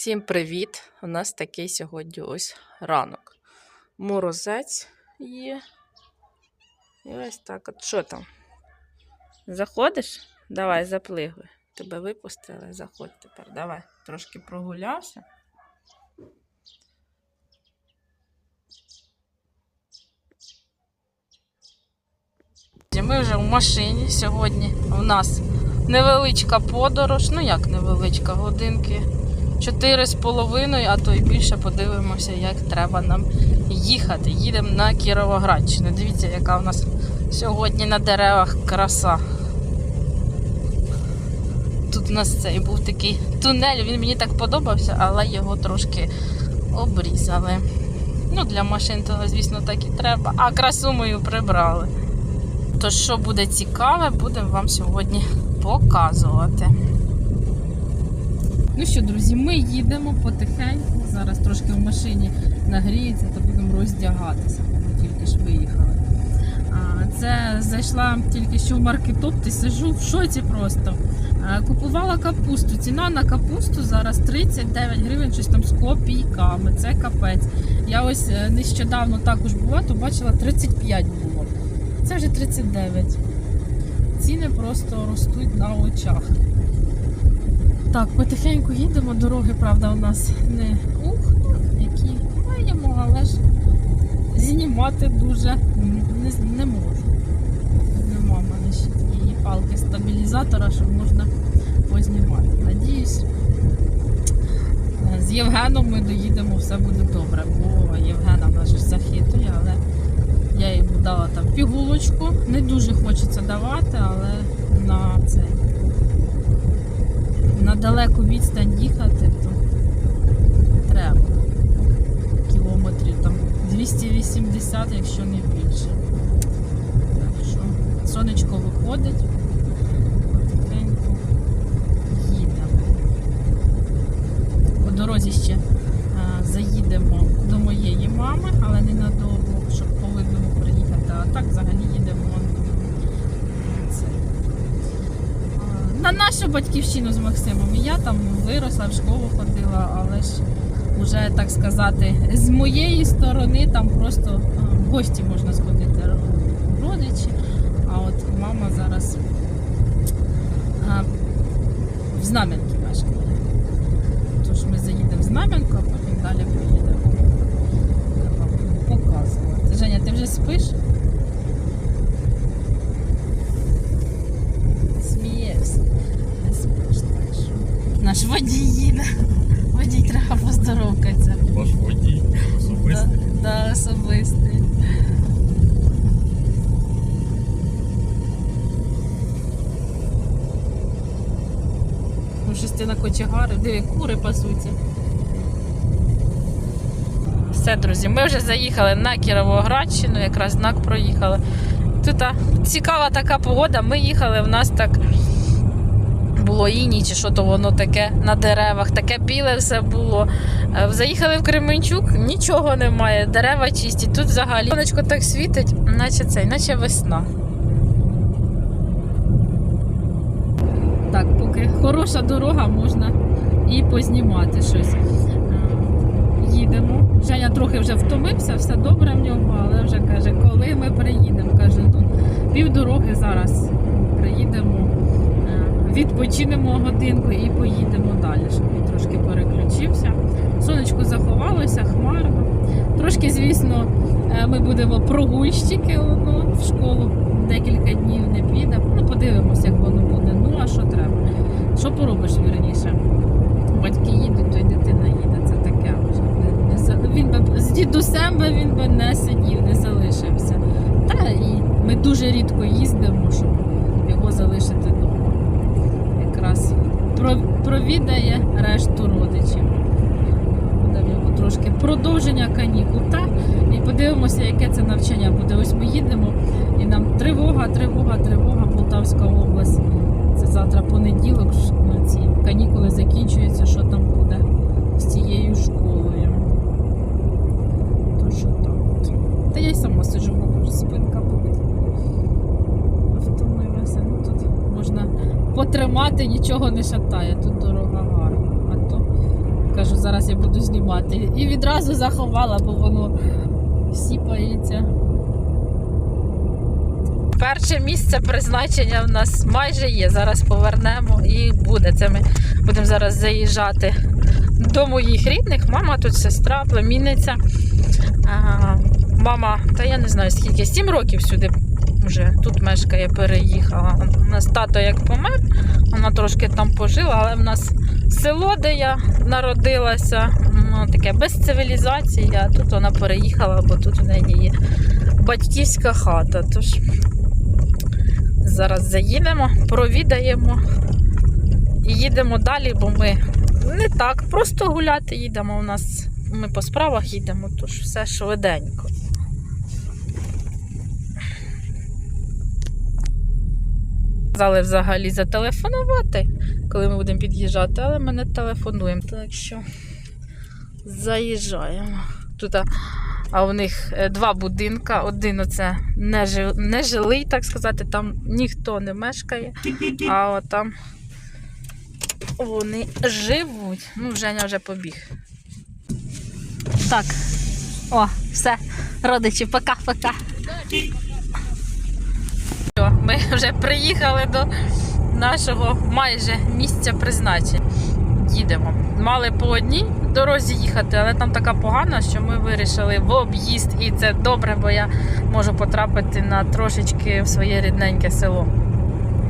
Всім привіт! У нас такий сьогодні ось ранок. Морозець є. І ось так от. Що там? Заходиш? Давай, заплигуй. Тебе випустили, заходь тепер. Давай. Трошки прогулявся. Ми вже в машині сьогодні. У нас невеличка подорож. Ну як невеличка, годинки. Чотири з половиною, а то й більше подивимося, як треба нам їхати. Їдемо на Кіровоградщину. Дивіться, яка у нас сьогодні на деревах краса. Тут у нас цей був такий тунель, він мені так подобався, але його трошки обрізали. Ну, для машин того, звісно, так і треба. А красу мою прибрали. Тож, що буде цікаве, будемо вам сьогодні показувати. Ну що, друзі, ми їдемо потихеньку. Зараз трошки в машині нагріється, то будемо роздягатися. Ми тільки ж виїхали. Це зайшла тільки що в маркетоп, ти сижу в шоці просто. Купувала капусту. Ціна на капусту зараз 39 гривень, щось там з копійками. Це капець. Я ось е, нещодавно також була, то бачила 35 було. Це вже 39. Ціни просто ростуть на очах. Так, потихеньку їдемо. Дороги, правда, у нас не ух, які маємо, але ж знімати дуже не, не можу. Нема в мене ще тієї палки стабілізатора, щоб можна познімати. Надіюсь, з Євгеном ми доїдемо, все буде добре, бо Євгена в нас захитує, але я йому дала там пігулочку. Не дуже хочеться давати, але на далеку відстань їхати, то треба. Кілометрів там 280, якщо не більше. Так що сонечко виходить, потихеньку їдемо. По дорозі ще а, заїдемо до моєї мами, але ненадовго, щоб по видному приїхати. А так взагалі їдемо на це. А, На нашу батьківщину з Максимом. І я там виросла, в школу ходила, але ж вже так сказати, з моєї сторони там просто в гості можна сходити родичі. А от мама зараз а, в Знам'янки мешкає. Тож ми заїдемо в Знам'янку, а потім далі поїдемо. Показувати. Женя, ти вже спиш? Смієшся. Що. Наш водій їде. Водій треба поздоровкатися. Ваш водій Да, особистий. да, особистий. Ну, щось ти на кочегари, диви, кури пасуться. Все, друзі, ми вже заїхали на Кіровоградщину, якраз знак проїхали. Тут а, цікава така погода. Ми їхали, в нас так було чи що то воно таке на деревах, таке біле все було. Е, Заїхали в Кременчук, нічого немає, дерева чисті. Тут взагалі сонечко так світить, наче цей, наче весна. Так, поки хороша дорога, можна і познімати щось. Е, Їдемо. Женя трохи вже втомився, все добре в нього, але вже каже, коли ми приїдемо. Каже, тут півдороги зараз приїдемо, відпочинемо годинку і поїдемо далі, щоб він трошки переключився. Сонечко заховалося, хмарно. Трошки, звісно, е, ми будемо прогульщики ну, в школу декілька днів не піде. Ну, подивимося, як воно буде. Ну, а що треба? Що поробиш вірніше? Батьки їдуть, то й дитина їде. Це таке вже. Він би з дідусем би він би не сидів, не залишився. Та і ми дуже рідко їздимо, щоб його залишити. Якраз провідає решту родичів. Буде в нього трошки продовження канікул. Та і подивимося, яке це навчання буде. Ось ми їдемо, і нам тривога, тривога, тривога, Полтавська область. Це завтра понеділок, ці канікули закінчуються, що там буде з цією школою. То що так. Та я й сама сиджу, спинка болить. Втомилася. Ну тут можна потримати, нічого не шатає. Тут дорога гарна. А то кажу, зараз я буду знімати. І відразу заховала, бо воно сіпається. Перше місце призначення в нас майже є. Зараз повернемо і буде. Це ми будемо зараз заїжджати до моїх рідних. Мама тут сестра, племінниця. Мама, та я не знаю скільки, 7 років сюди вже тут мешкає, переїхала. У нас тато як помер, вона трошки там пожила, але в нас село, де я народилася, ну, таке без цивілізації, а тут вона переїхала, бо тут в неї є батьківська хата. Тож зараз заїдемо, провідаємо і їдемо далі, бо ми не так просто гуляти їдемо. У нас ми по справах їдемо, тож все швиденько. Казали взагалі зателефонувати, коли ми будемо під'їжджати, але ми не телефонуємо. Так що заїжджаємо. Тут а, у них е, два будинка. Один оце нежилий, так сказати, там ніхто не мешкає, а от там вони живуть. Ну, Женя вже побіг. Так. О, все, родичі, пока-пока. Ми вже приїхали до нашого майже місця призначення. Їдемо. Мали по одній дорозі їхати, але там така погана, що ми вирішили в об'їзд, і це добре, бо я можу потрапити на трошечки в своє рідненьке село.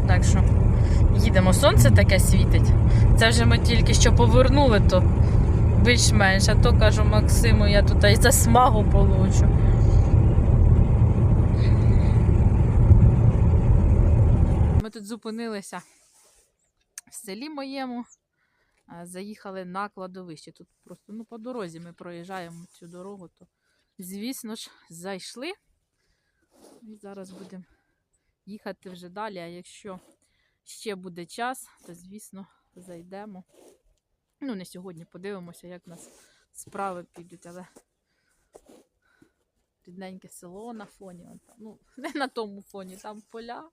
Так що їдемо. Сонце таке світить. Це вже ми тільки що повернули, то більш-менш. А то кажу Максиму, я тут і засмагу получу. Тут зупинилися в селі моєму, заїхали на кладовище. Тут просто ну, по дорозі ми проїжджаємо цю дорогу, то, звісно ж, зайшли. І зараз будемо їхати вже далі. А якщо ще буде час, то, звісно, зайдемо. Ну, не сьогодні подивимося, як у нас справи підуть, але рідненьке село на фоні. Ну, не на тому фоні, там поля,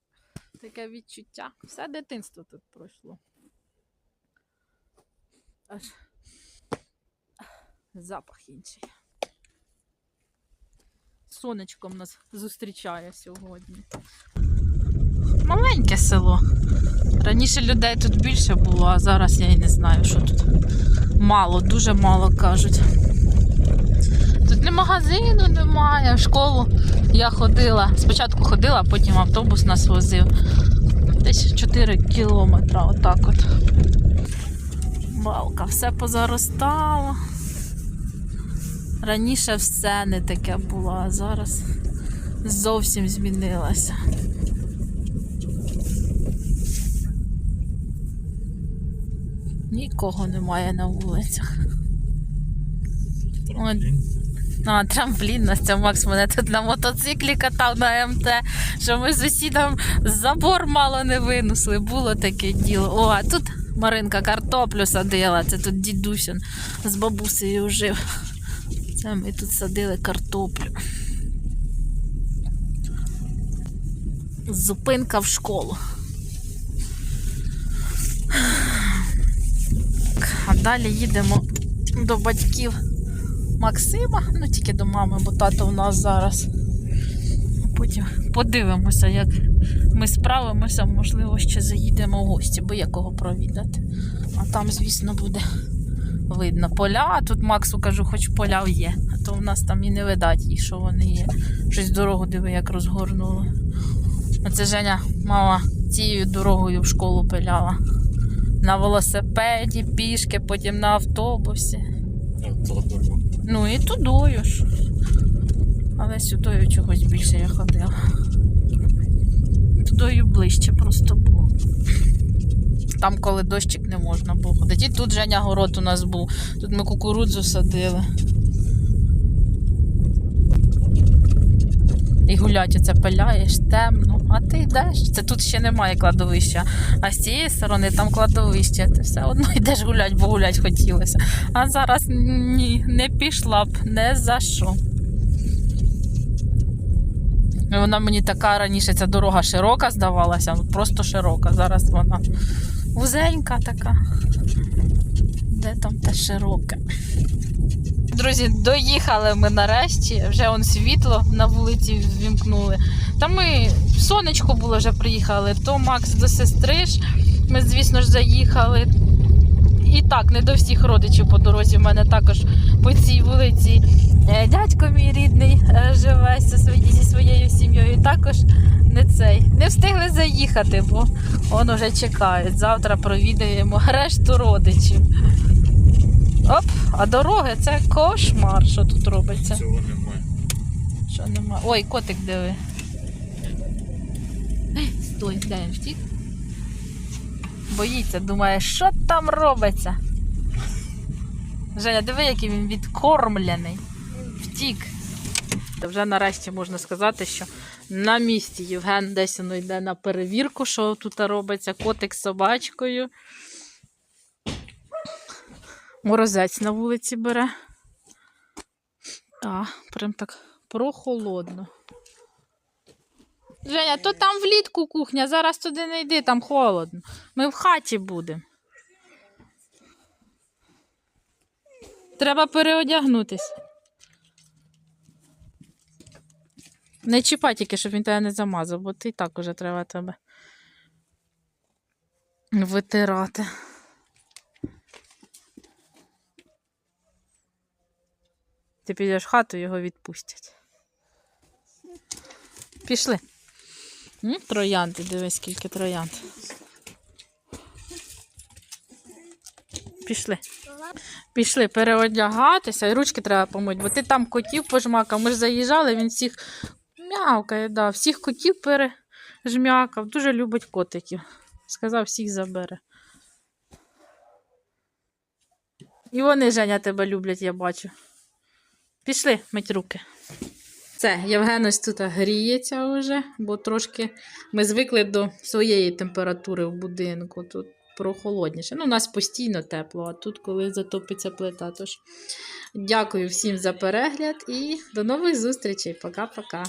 таке відчуття. Все дитинство тут пройшло. Аж запах інший. Сонечком нас зустрічає сьогодні. Маленьке село. Раніше людей тут більше було, а зараз я і не знаю, що тут. Мало, дуже мало кажуть. Тут не магазину немає, школу я ходила. Спочатку ходила, потім автобус нас возив. Десь 4 кілометри, отак от. Балка, все позаростало. Раніше все не таке було, а зараз зовсім змінилося. Нікого немає на вулицях. От. А, трамплін на це Макс мене тут на мотоциклі катав на МТ, що ми з сусідом забор мало не винесли. Було таке діло. О, а тут Маринка картоплю садила. Це тут дідусин з бабусею жив. Це ми тут садили картоплю. Зупинка в школу. А далі їдемо до батьків Максима, ну тільки до мами, бо тато в нас зараз. Потім подивимося, як ми справимося, можливо, ще заїдемо в гості, бо є кого провідати. А там, звісно, буде видно поля. А тут Максу кажу, хоч поля є, а то в нас там і не видать їх, що вони є. Щось дорогу диви, як розгорнуло. Оце Женя, мама, цією дорогою в школу пиляла. На велосипеді, пішки, потім на автобусі. Ну і тудою ж. Але сюдою чогось більше я ходила. Тудою ближче просто було. Там, коли дощик не можна було ходити. І тут Женя город у нас був. Тут ми кукурудзу садили. І гулять оце пиляєш, темно, а ти йдеш. Це тут ще немає кладовища. А з цієї сторони там кладовище. Ти все одно йдеш гулять, бо гулять хотілося. А зараз ні, не пішла б, не за що. Вона мені така раніше ця дорога широка здавалася, ну, просто широка. Зараз вона вузенька така. Де там та широке. Друзі, доїхали ми нарешті. Вже он світло на вулиці ввімкнули. Та ми сонечко було вже приїхали. То Макс до сестри ж. Ми, звісно ж, заїхали. І так, не до всіх родичів по дорозі. У мене також по цій вулиці е, дядько мій рідний е, живе зі своєю сім'єю. Також не цей. Не встигли заїхати, бо он уже чекають. Завтра провідаємо решту родичів. Оп, а дороги це кошмар, що тут робиться. Цього немає. Що нема. Ой, котик диви. Стой, де він втік? Боїться, думає, що там робиться. Женя, диви, який він відкормлений. Втік. Та вже нарешті можна сказати, що на місці Євген десь воно йде на перевірку, що тут робиться. Котик з собачкою. Морозець на вулиці бере. Так, прям так прохолодно. Женя, то там влітку кухня, зараз туди не йди, там холодно. Ми в хаті будемо. Треба переодягнутись. Не чіпай тільки, щоб він тебе не замазав, бо ти так уже треба тебе витирати. Ти підеш в хату, його відпустять. Пішли. М? Троянди, дивись, скільки троянд. Пішли. Пішли переодягатися, і ручки треба помити, бо ти там котів пожмакав. Ми ж заїжджали, він всіх м'явкає, да, всіх котів пережмякав. Дуже любить котиків. Сказав, всіх забере. І вони, Женя, тебе люблять, я бачу. Пішли мить руки. Це, Євген ось тут гріється вже, бо трошки ми звикли до своєї температури в будинку. Тут прохолодніше. Ну, у нас постійно тепло, а тут, коли затопиться плита. Тож дякую всім за перегляд і до нових зустрічей. Пока-пока.